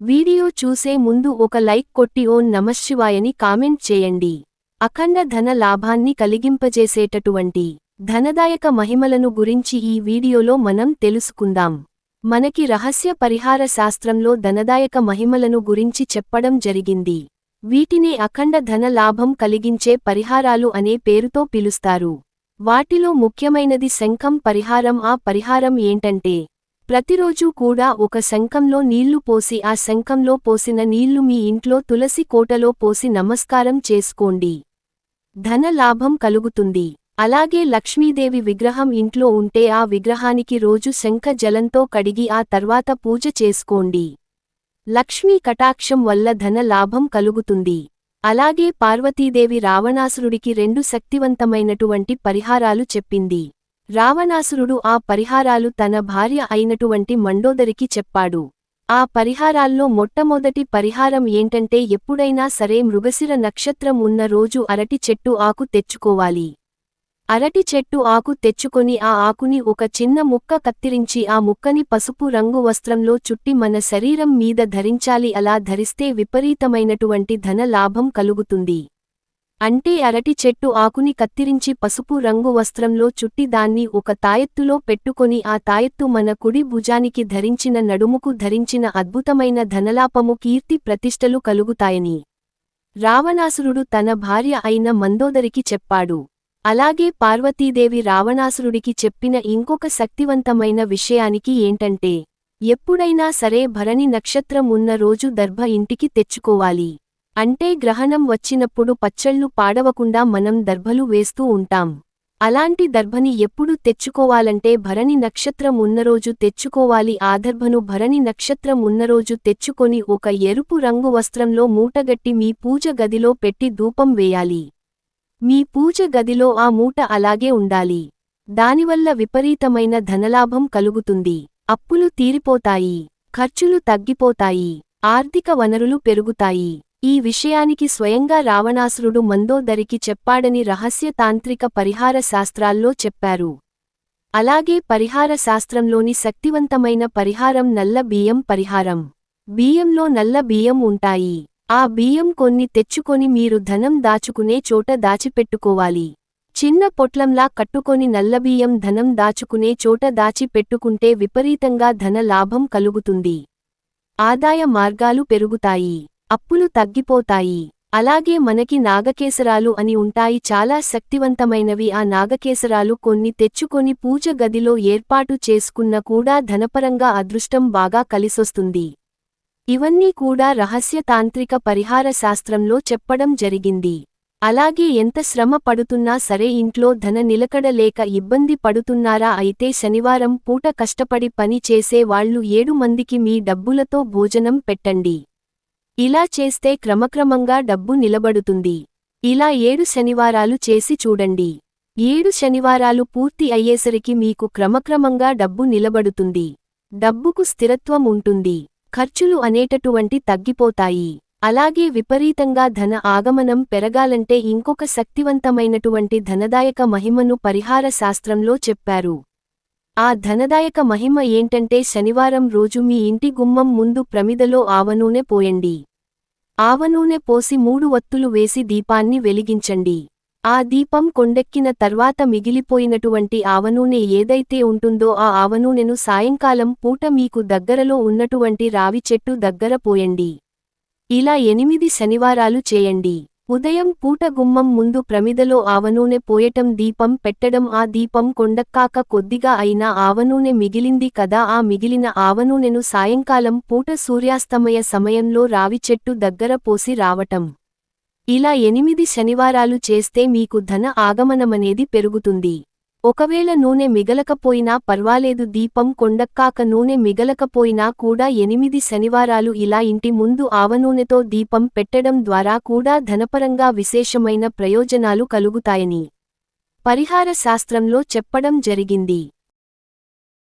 Video చూసే ముందు ఒక లైక్ కొట్టి ఓం నమశివాయని కామెంట్ చేయండి. అఖండ ధన లాభాన్ని కలిగింపజేసేటటువంటి ధనదాయక మహిమలను గురించి ఈ వీడియోలో మనం తెలుసుకుందాం. మనకి రహస్య పరిహార శాస్త్రంలో ధనదాయక మహిమలను గురించి చెప్పడం జరిగింది. వీటినే అఖండ ధన లాభం కలిగించే పరిహారాలు అనే పేరుతో పిలుస్తారు. వాటిలో ముఖ్యమైనది శంఖం పరిహారం. ఆ పరిహారం ఏంటంటే ప్రతిరోజూ కూడా ఒక శంఖంలో నీళ్ళు పోసి ఆ శంఖంలో పోసిన నీళ్ళు మీ ఇంట్లో తులసి కోటలో పోసి నమస్కారం చేసుకోండి. ధన లాభం కలుగుతుంది. అలాగే లక్ష్మీదేవి విగ్రహం ఇంట్లో ఉంటే ఆ విగ్రహానికి రోజు శంఖ జలంతో కడిగి ఆ తర్వాత పూజ చేసుకోండి. లక్ష్మీ కటాక్షం వల్ల ధన లాభం కలుగుతుంది. అలాగే పార్వతీదేవి రావణాసురుడికి రెండు శక్తివంతమైనటువంటి పరిహారాలు చెప్పింది. రావణాసురుడు ఆ పరిహారాలు తన భార్య అయినటువంటి మండోదరికి చెప్పాడు. ఆ పరిహారాల్లో మొట్టమొదటి పరిహారం ఏంటంటే ఎప్పుడైనా సరే మృగశిర నక్షత్రం ఉన్న రోజు అరటి చెట్టు ఆకు తెచ్చుకోవాలి. అరటి చెట్టు ఆకు తెచ్చుకొని ఆ ఆకుని ఒక చిన్న ముక్క కత్తిరించి ఆ ముక్కని పసుపు రంగు వస్త్రంలో చుట్టి మన శరీరం మీద ధరించాలి అలా ధరిస్తే విపరీతమైనటువంటి ధన లాభం కలుగుతుంది. అంటే అరటి చెట్టు ఆకుని కత్తిరించి పసుపు రంగు వస్త్రంలో చుట్టి దాన్ని ఒక తాయెత్తులో పెట్టుకొని ఆ తాయెత్తు మన కుడి భుజానికి ధరించిన నడుముకు ధరించిన అద్భుతమైన ధనలాపము కీర్తి ప్రతిష్టలు కలుగుతాయని రావణాసురుడు తన భార్య అయిన మందోదరికి చెప్పాడు. అలాగే పార్వతీదేవి రావణాసురుడికి చెప్పిన ఇంకొక శక్తివంతమైన విషయానికి ఏంటంటే ఎప్పుడైనా సరే భరణి నక్షత్రం ఉన్న రోజు దర్భ ఇంటికి తెచ్చుకోవాలి. అంటే గ్రహణం వచ్చినప్పుడు పచ్చళ్ళు పాడవకుండా మనం దర్భలు వేస్తూ ఉంటాం. అలాంటి దర్భని ఎప్పుడు తెచ్చుకోవాలంటే భరణి నక్షత్రం ఉన్నరోజు తెచ్చుకోవాలి. ఆ దర్భను భరణి నక్షత్రం ఉన్నరోజు తెచ్చుకొని ఒక ఎరుపు రంగు వస్త్రంలో మూటగట్టి మీ పూజ గదిలో పెట్టి ధూపం వేయాలి. మీ పూజ గదిలో ఆ మూట అలాగే ఉండాలి. దానివల్ల విపరీతమైన ధనలాభం కలుగుతుంది. అప్పులు తీరిపోతాయి. ఖర్చులు తగ్గిపోతాయి. ఆర్థిక వనరులు పెరుగుతాయి. ఈ విషయానికి స్వయంగా రావణాసురుడు మందోదరికి చెప్పాడని రహస్య తాంత్రిక పరిహార శాస్త్రాల్లో చెప్పారు. అలాగే పరిహార శాస్త్రంలోని శక్తివంతమైన పరిహారం నల్ల బియ్యం పరిహారం. బియ్యంలో నల్ల బియ్యం ఉంటాయి. ఆ బియ్యం కొన్ని తెచ్చుకొని మీరు ధనం దాచుకునే చోట దాచిపెట్టుకోవాలి. చిన్న పొట్లంలా కట్టుకొని నల్లబియ్యం ధనం దాచుకునే చోట దాచి పెట్టుకుంటే విపరీతంగా ధన లాభం కలుగుతుంది. ఆదాయ మార్గాలు పెరుగుతాయి. అప్పులు తగ్గిపోతాయి. అలాగే మనకి నాగకేసరాలు అని ఉంటాయి. చాలా శక్తివంతమైనవి. ఆ నాగకేసరాలు కొన్ని తెచ్చుకొని పూజ గదిలో ఏర్పాటు చేసుకున్న కూడా ధనపరంగా అదృష్టం బాగా కలిసొస్తుంది. ఇవన్నీ కూడా రహస్య తాంత్రిక పరిహార శాస్త్రంలో చెప్పడం జరిగింది. అలాగే ఎంత శ్రమ పడుతున్నా సరే ఇంట్లో ధన నిలకడ లేక ఇబ్బంది పడుతున్నారా అయితే శనివారం పూట కష్టపడి పని చేసే వాళ్ళు ఏడు మందికి మీ డబ్బులతో భోజనం పెట్టండి. ఇలా చేస్తే క్రమక్రమంగా డబ్బు నిలబడుతుంది. ఇలా ఏడు శనివారాలు చేసి చూడండి. ఏడు శనివారాలు పూర్తి అయ్యేసరికి మీకు క్రమక్రమంగా డబ్బు నిలబడుతుంది. డబ్బుకు స్థిరత్వం ఉంటుంది. ఖర్చులు అనేటటువంటి తగ్గిపోతాయి. అలాగే విపరీతంగా ధన ఆగమనం పెరగాలంటే ఇంకొక శక్తివంతమైనటువంటి ధనదాయక మహిమను పరిహార శాస్త్రంలో చెప్పారు. ఆ ధనదాయక మహిమ ఏంటంటే శనివారం రోజు మీ ఇంటి గుమ్మం ముందు ప్రమిదలో ఆవనూనె పోయండి. ఆవనూనె పోసి మూడు వత్తులు వేసి దీపాన్ని వెలిగించండి. ఆ దీపం కొండెక్కిన తర్వాత మిగిలిపోయినటువంటి ఆవనూనె ఏదైతే ఉంటుందో ఆ ఆవనూనెను సాయంకాలం పూట మీకు దగ్గరలో ఉన్నటువంటి రావి చెట్టు దగ్గర పోయండి. ఇలా ఎనిమిది శనివారాలు చేయండి. ఉదయం పూట గుమ్మం ముందు ప్రమిదలో ఆవనూనె పోయటం దీపం పెట్టడం ఆ దీపం కొండక్కాక కొద్దిగా అయినా ఆవనూనె మిగిలింది కదా ఆ మిగిలిన ఆవనూనెను సాయంకాలం పూట సూర్యాస్తమయ సమయంలో రావి చెట్టు దగ్గర పోసి రావటం. ఇలా ఎనిమిది శనివారాలు చేస్తే మీకు ధన ఆగమనమనేది పెరుగుతుంది. ఒకవేళ నూనె మిగలకపోయినా పర్వాలేదు. దీపం కొండక్కాక నూనె మిగలకపోయినా కూడా ఎనిమిది శనివారాలు ఇలా ఇంటి ముందు ఆవనూనెతో దీపం పెట్టడం ద్వారా కూడా ధనపరంగా విశేషమైన ప్రయోజనాలు కలుగుతాయని పరిహార శాస్త్రంలో చెప్పడం జరిగింది.